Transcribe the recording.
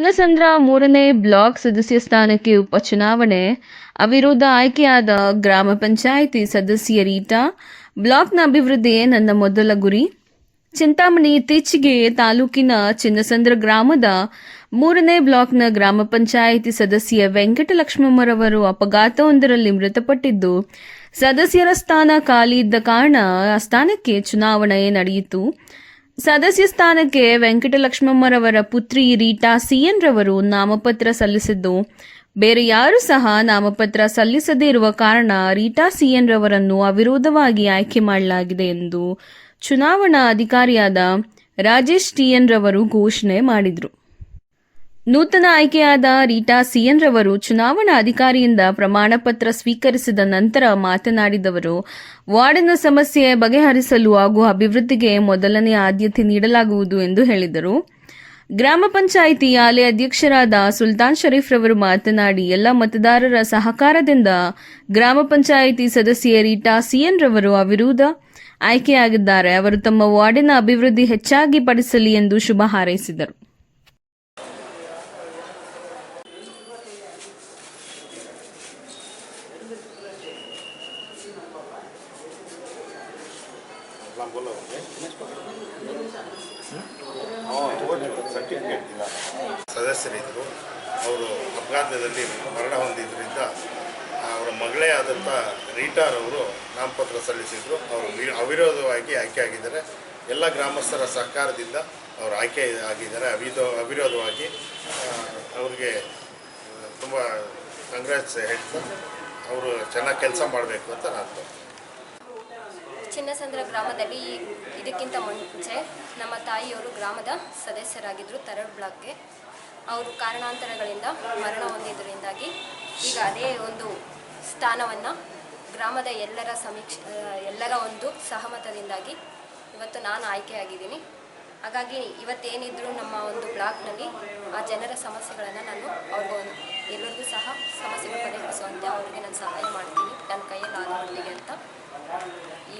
ಚಿನ್ನಸಂದ್ರ ಮೂರನೇ ಬ್ಲಾಕ್ ಸದಸ್ಯ ಸ್ಥಾನಕ್ಕೆ ಉಪಚುನಾವಣೆ. ಅವಿರೋಧ ಆಯ್ಕೆಯಾದ ಗ್ರಾಮ ಪಂಚಾಯಿತಿ ಸದಸ್ಯ ರೀಟಾ, ಬ್ಲಾಕ್ನ ಅಭಿವೃದ್ಧಿಯೇ ನನ್ನ ಮೊದಲ ಗುರಿ. ಚಿಂತಾಮಣಿ ಇತ್ತೀಚೆಗೆ ತಾಲೂಕಿನ ಚಿನ್ನಸಂದ್ರ ಗ್ರಾಮದ ಮೂರನೇ ಬ್ಲಾಕ್ನ ಗ್ರಾಮ ಪಂಚಾಯಿತಿ ಸದಸ್ಯ ವೆಂಕಟಲಕ್ಷ್ಮಮ್ಮರವರು ಅಪಘಾತವೊಂದರಲ್ಲಿ ಮೃತಪಟ್ಟಿದ್ದು, ಸದಸ್ಯರ ಸ್ಥಾನ ಖಾಲಿ ಇದ್ದ ಕಾರಣ ಆ ಸ್ಥಾನಕ್ಕೆ ಚುನಾವಣೆ ನಡೆಯಿತು. ಸದಸ್ಯ ಸ್ಥಾನಕ್ಕೆ ವೆಂಕಟಲಕ್ಷ್ಮಮ್ಮರವರ ಪುತ್ರಿ ರೀಟಾ ಸಿಎನ್ ರವರು ನಾಮಪತ್ರ ಸಲ್ಲಿಸಿದ್ದು, ಬೇರೆ ಯಾರು ಸಹ ನಾಮಪತ್ರ ಸಲ್ಲಿಸದೇ ಇರುವ ಕಾರಣ ರೀಟಾ ಸಿಎನ್ ರವರನ್ನು ಅವಿರೋಧವಾಗಿ ಆಯ್ಕೆ ಮಾಡಲಾಗಿದೆ ಎಂದು ಚುನಾವಣಾ ಅಧಿಕಾರಿಯಾದ ರಾಜೇಶ್ ಟಿಎನ್ ರವರು ಘೋಷಣೆ ಮಾಡಿದರು. ನೂತನ ಆಯ್ಕೆಯಾದ ರೀಟಾ ಸಿಎನ್ ರವರು ಚುನಾವಣಾ ಅಧಿಕಾರಿಯಿಂದ ಪ್ರಮಾಣ ಪತ್ರ ಸ್ವೀಕರಿಸಿದ ನಂತರ ಮಾತನಾಡಿದವರು, ವಾರ್ಡಿನ ಸಮಸ್ಯೆ ಬಗೆಹರಿಸಲು ಹಾಗೂ ಅಭಿವೃದ್ಧಿಗೆ ಮೊದಲನೇ ಆದ್ಯತೆ ನೀಡಲಾಗುವುದು ಎಂದು ಹೇಳಿದರು. ಗ್ರಾಮ ಪಂಚಾಯಿತಿ ಆಲೆ ಅಧ್ಯಕ್ಷರಾದ ಸುಲ್ತಾನ್ ಶರೀಫ್ ರವರು ಮಾತನಾಡಿ, ಎಲ್ಲ ಮತದಾರರ ಸಹಕಾರದಿಂದ ಗ್ರಾಮ ಪಂಚಾಯಿತಿ ಸದಸ್ಯೆ ರೀಟಾ ಸಿಎನ್ ರವರು ಅವಿರೋಧ ಆಯ್ಕೆಯಾಗಿದ್ದಾರೆ. ಅವರು ತಮ್ಮ ವಾರ್ಡಿನ ಅಭಿವೃದ್ಧಿ ಹೆಚ್ಚಾಗಿ ಪಡಿಸಲಿ ಎಂದು ಶುಭ ಹಾರೈಸಿದರು. ಸದಸ್ಯರಿದ್ದರು ಅವರು ಅಪಘಾತದಲ್ಲಿ ಮರಣ ಹೊಂದಿದ್ದರಿಂದ ಅವರ ಮಗಳೇ ಆದಂಥ ರೀಟಾರವರು ನಾಮಪತ್ರ ಸಲ್ಲಿಸಿದರು. ಅವರು ಅವಿರೋಧವಾಗಿ ಆಯ್ಕೆ ಆಗಿದ್ದಾರೆ. ಎಲ್ಲ ಗ್ರಾಮಸ್ಥರ ಸಹಕಾರದಿಂದ ಅವರು ಆಯ್ಕೆ ಆಗಿದ್ದಾರೆ. ಅವಿಧ ಅವಿರೋಧವಾಗಿ ಅವ್ರಿಗೆ ತುಂಬ ಕಾಂಗ್ರೆಸ್ ಹೇಳ್ತಾ, ಅವರು ಚೆನ್ನಾಗಿ ಕೆಲಸ ಮಾಡಬೇಕು ಅಂತ ನಾನು ಚಿನ್ನಸಂದ್ರ ಗ್ರಾಮದಲ್ಲಿ ಇದಕ್ಕಿಂತ ಮುಂಚೆ ನಮ್ಮ ತಾಯಿಯವರು ಗ್ರಾಮದ ಸದಸ್ಯರಾಗಿದ್ದರು ತರಡ್ ಬ್ಲಾಕ್ಗೆ. ಅವರು ಕಾರಣಾಂತರಗಳಿಂದ ಮರಣ ಹೊಂದಿದ್ದರಿಂದಾಗಿ ಈಗ ಅದೇ ಒಂದು ಸ್ಥಾನವನ್ನು ಗ್ರಾಮದ ಎಲ್ಲರ ಸಮೀಕ್ಷೆ, ಎಲ್ಲರ ಒಂದು ಸಹಮತದಿಂದಾಗಿ ಇವತ್ತು ನಾನು ಆಯ್ಕೆಯಾಗಿದ್ದೀನಿ. ಹಾಗಾಗಿ ಇವತ್ತೇನಿದ್ರು ನಮ್ಮ ಒಂದು ಬ್ಲಾಕ್ನಲ್ಲಿ ಆ ಜನರ ಸಮಸ್ಯೆಗಳನ್ನು ನಾನು ಅವ್ರಿಗೂ ಎಲ್ಲರಿಗೂ ಸಹ ಸಮಸ್ಯೆಗಳು ಪರಿಹರಿಸುವಂತೆ ಅವ್ರಿಗೆ ನಾನು ಸಹಾಯ ಮಾಡ್ತೀನಿ. ನನ್ನ ಕೈಯಲ್ಲಿ ಆದ ಅಂತ. ಈ